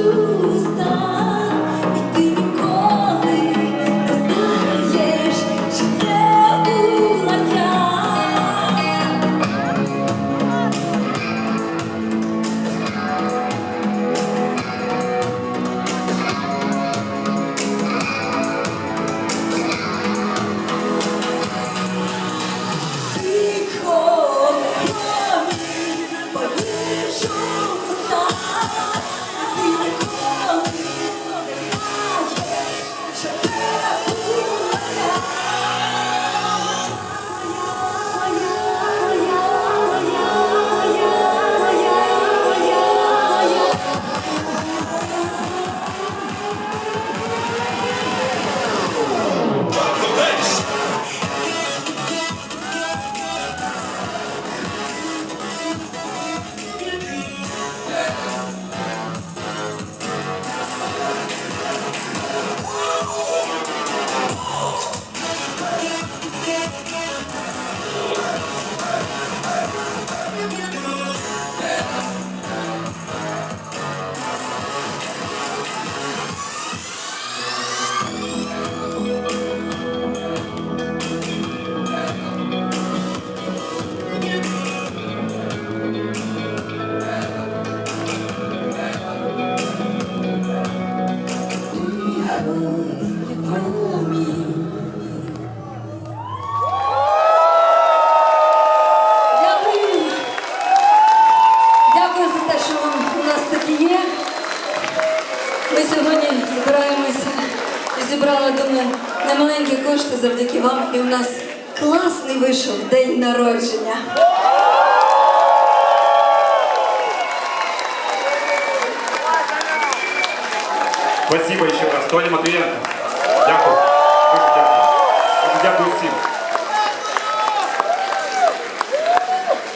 you. зібрала думаю, немаленькі кошти завдяки вам. І у нас класний вийшов день народження. Спасибо ще раз. Толя Матвієнко. Дякую. Дуже дякую. Дуже дякую всім.